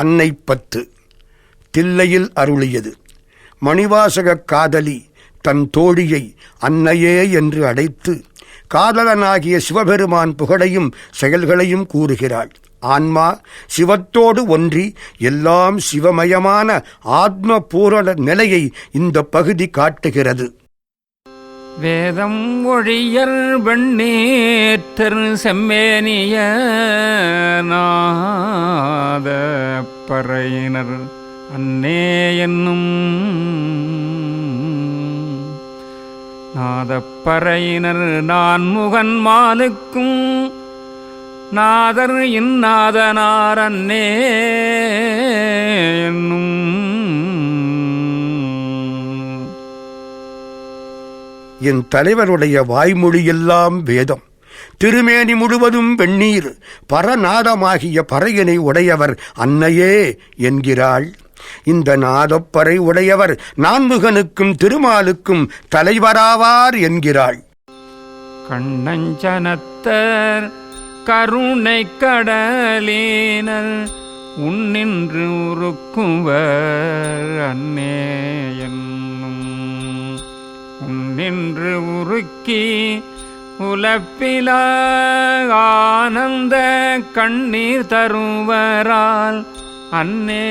அன்னை பத்து தில்லையில் அருளியது. மணிவாசக காதலி தன் தோழியை அன்னையே என்று அழைத்து காதலனாகிய சிவபெருமான் புகழையும் செயல்களையும் கூறுகிறாள். ஆன்மா சிவத்தோடு ஒன்றி எல்லாம் சிவமயமான ஆத்ம பூரண நிலையை இந்த பகுதி காட்டுகிறது. வேதம் ஒழியர் வெண்ணீற்றர் செம்மேனிய நாத பறையினர் அன்னே என்னும் நாதப்பறையினர் நான் முகன் மானுக்கும் நாதர் இந்நாதனார் அன்னே என்னும் என் தலைவருடைய வாய்மொழியெல்லாம் வேதம். திருமேனி முழுவதும் வெந்நீர் பரநாதமாகிய பறையினை உடையவர் அன்னையே என்கிறாள். இந்த நாதப்பறை உடையவர் நான்முகனுக்கும் திருமாலுக்கும் தலைவராவார் என்கிறாள். கண்ணஞ்சனத்தர் கருணை கடலேனர் உன்னின்று உருக்குவர் அன்னே நின்று உருக்கி உலப்பில ஆனந்த கண்ணீர் தருவரால் அன்னே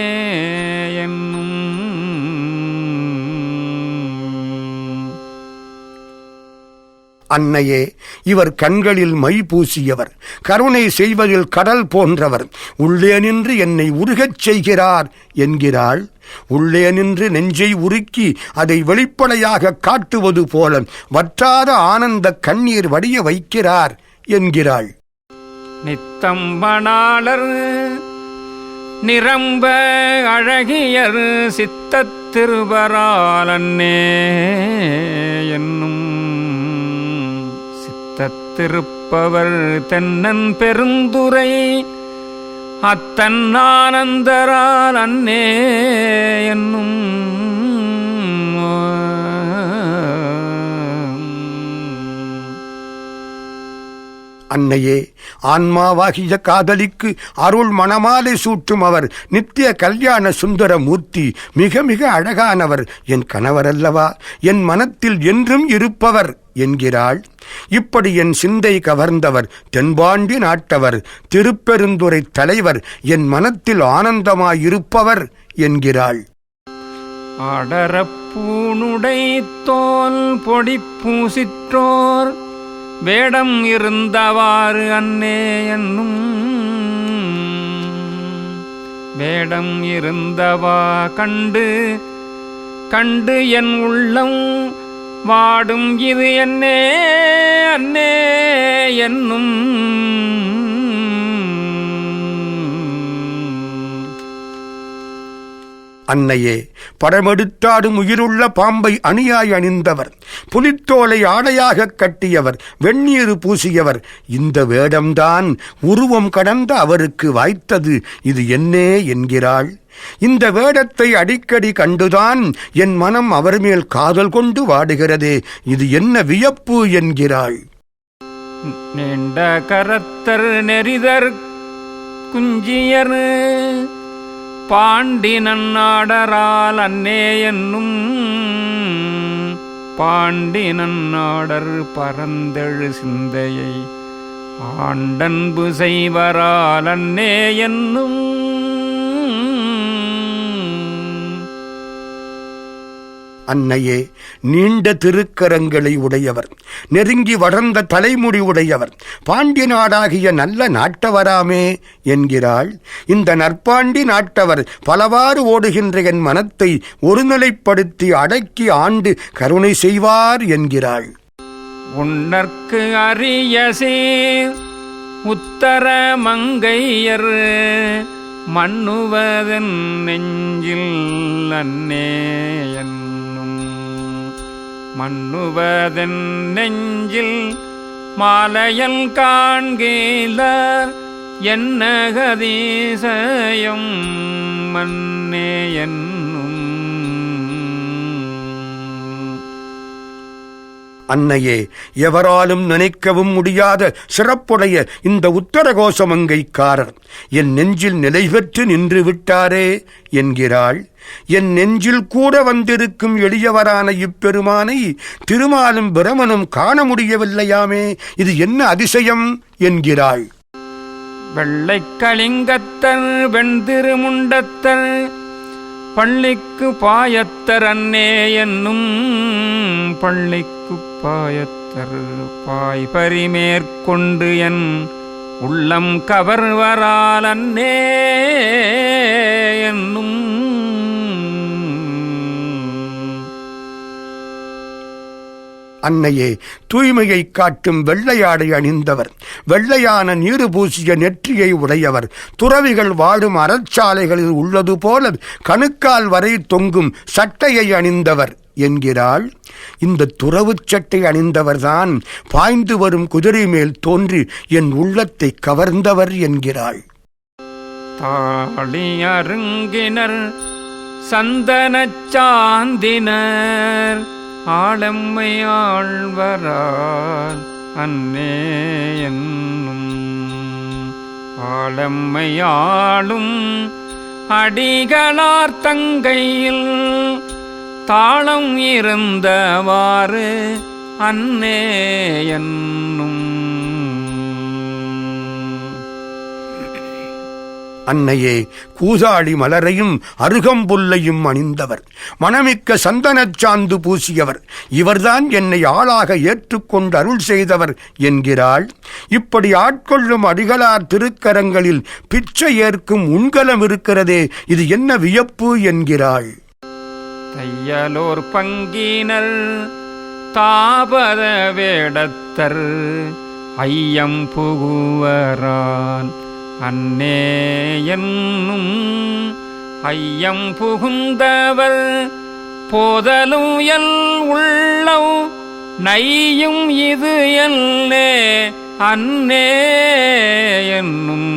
என்னும் அன்னையே இவர் கண்களில் மை பூசியவர் கருணை செய்வதில் கடல் போன்றவர். உள்ளே நின்று என்னை உருகச் செய்கிறார் என்கிறாள். உள்ளே நின்று நெஞ்சை உருக்கி அதை வெளிப்படையாக காட்டுவது போல வற்றாத ஆனந்த கண்ணீர் வடிய வைக்கிறார் என்கிறாள். நித்தம்பணாளர் நிரம்ப அழகியர் சித்தத் திருவராலன்னே என் தத்திருப்பவர் தென்னன் பெருந்துரை அத்தன் ஆனந்தரால் அன்னே என்னும் அன்னையே ஆன்மாவாகிய காதலிக்கு அருள் மணமாலை சூட்டும் அவர் நித்திய கல்யாண சுந்தர மூர்த்தி மிக மிக அழகானவர். என் கணவரல்லவா என் மனத்தில் என்றும் இருப்பவர் என்கிறாள். இப்படி என் சிந்தை கவர்ந்தவர் தென்பாண்டி நாட்டவர் திருப்பெருந்துரை தலைவர் என் மனத்தில் ஆனந்தமாயிருப்பவர் என்கிறாள். அடரப்பூனுடை தோல் பொடி பூசிற்றோர் வேடம் இருந்தவாறு அன்னே என்னும். வேடம் இருந்தவா கண்டு கண்டு என் உள்ளம் வாடும் இது என்னே அன்னே என்னும். அன்னையே படமெடுத்தாடும் உயிருள்ள பாம்பை அணியாய் அணிந்தவர். புலித்தோலை ஆடையாகக் கட்டியவர் வெந்நீர் பூசியவர். இந்த வேடம்தான் உருவம் கடந்த அவருக்கு வாய்த்தது. இது என்னே என்கிறாள். இந்த வேடத்தை அடிக்கடி கண்டுதான் என் மனம் அவர் மேல் காதல் கொண்டு வாடுகிறதே. இது என்ன வியப்பு என்கிறாள். நீண்ட கரத்தர் நெறிதர் குஞ்சியர் பாண்டி நன்னாடரால் அன்னே என்னும் பாண்டி நன்னாடர் பரந்தெழு சிந்தையை ஆண்டன்பு செய்வரால் அன்னே என்னும் அன்னையே நீண்ட திருக்கரங்களை உடையவர் நெருங்கி வளர்ந்த தலைமுடி உடையவர் பாண்டி நாடாகிய நல்ல நாட்டவராமே என்கிறாள். இந்த நற்பாண்டி நாட்டவர் பலவாறு ஓடுகின்ற என் மனத்தை ஒருநிலைப்படுத்தி அடக்கி ஆண்டு கருணை செய்வார் என்கிறாள். உன்னற்கு அரிய சீர் உத்தர மங்கையர் மண்ணுவதன் நெஞ்சில் அன்னே என் மண்ணுவதன் நெஞ்சில் மாலையல் காண்கீலர் என்ன கதீசயம் மன்னே என் அன்னையே எவராலும் நினைக்கவும் முடியாத சிறப்புடைய இந்த உத்தரகோசமங்கைக்காரர் என் நெஞ்சில் நிலை பெற்று நின்று விட்டாரே என்கிறாள். என் நெஞ்சில் கூட வந்திருக்கும் எளியவரான இப்பெருமானை திருமாலும் பிரமனும் காண முடியவில்லையாமே இது என்ன அதிசயம் என்கிறாள். வெள்ளை கலிங்கத்தர் வெண்திருமுண்டத்தர் பள்ளிக்கு பாயத்தர் அன்னே என்னும் பள்ளிக்கு பாயத்தர் பாய் பரிமேற்கொண்டு என் உள்ளம் கவர்வரால் அன்னே என்னும் அன்னையே தூய்மையை காட்டும் வெள்ளையாடை அணிந்தவர். வெள்ளையான நீரு பூசிய நெற்றியை உடையவர். துறவிகள் வாழும் அறச்சாலைகளில் உள்ளது போல கணுக்கால் வரை தொங்கும் சட்டையை அணிந்தவர் என்கிறாள். இந்த துறவுச் சட்டை அணிந்தவர்தான் பாய்ந்து வரும் குதிரை மேல் தோன்றி என் உள்ளத்தை கவர்ந்தவர் என்கிறாள். தாளி அருங்கினர் சந்தனச் சாந்தினர். ஆளம்மை ஆழ்வரால் அன்னே என்னும். ஆளம்மையாளும் அடிகளார் தங்கையில் தாளம் இருந்தவாறு அன்னே என் அன்னையே கூதாளி மலரையும் அருகம்புல்லையும் அணிந்தவர். மணமிக்க சந்தனச் சாந்து பூசியவர். இவர்தான் என்னை ஆளாக ஏற்றுக்கொண்டு அருள் செய்தவர் என்கிறாள். இப்படி ஆட்கொள்ளும் அடிகளார் திருக்கரங்களில் பிச்சை ஏற்கும் உண்கலம் இருக்கிறதே இது என்ன வியப்பு என்கிறாள். தையலோர் பங்கினர் தாபத வேடத்தர் ஐயம் புகுவரான். அன்னே என்னும் ஐயம் புகுந்தவர் போதலும் எல் உள்ளம் நையும் இது எல்லே அன்னே என்னும்.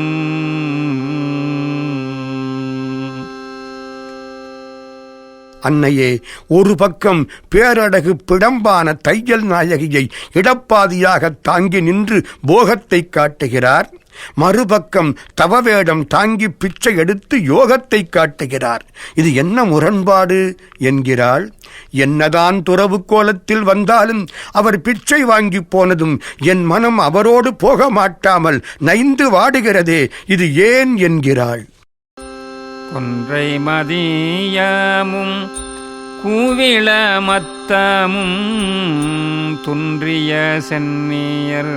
அன்னையே ஒரு பக்கம் பேரடகு பிடம்பான தையல் நாயகியை இடப்பாதியாக தாங்கி நின்று போகத்தை காட்டுகிறார் மறுபக்கம் தவவேடம் தாங்கி பிச்சை எடுத்து யோகத்தை காட்டுகிறார். இது என்ன முரண்பாடு? என்கிறாள். என்னதான் துறவு கோலத்தில் வந்தாலும் அவர் பிச்சை வாங்கி போனதும் என் மனம் அவரோடு போக மாட்டாமல் நைந்து வாடுகிறதே இது ஏன்? என்கிறாள். கொன்றை மதியமும் கூவிள மத்தமும் துன்றிய சென்னியர்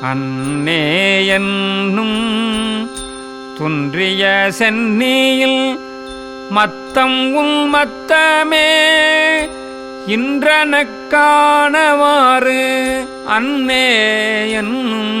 அன்னே என்னும் துன்றிய சென்னியில் மத்தம் உன் மத்தமே இன்றனக்கானவாறு அன்னே என்னும்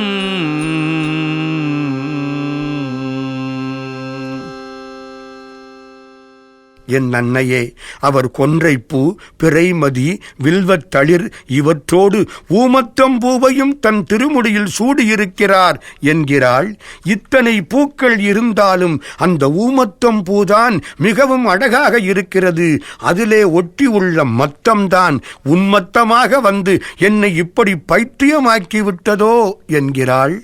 என் அன்னையே அவர் கொன்றைப்பூ பிறைமதி வில்வத்தளிர் இவற்றோடு ஊமத்தம் பூவையும் தன் திருமுடியில் சூடியிருக்கிறார் என்கிறாள். இத்தனை பூக்கள் இருந்தாலும் அந்த ஊமத்தம் பூதான் மிகவும் அழகாக இருக்கிறது. அதிலே ஒட்டி உள்ள மத்தம்தான் உன்மத்தமாக வந்து என்னை இப்படி பைத்தியமாக்கி விட்டதோ என்கிறாள்.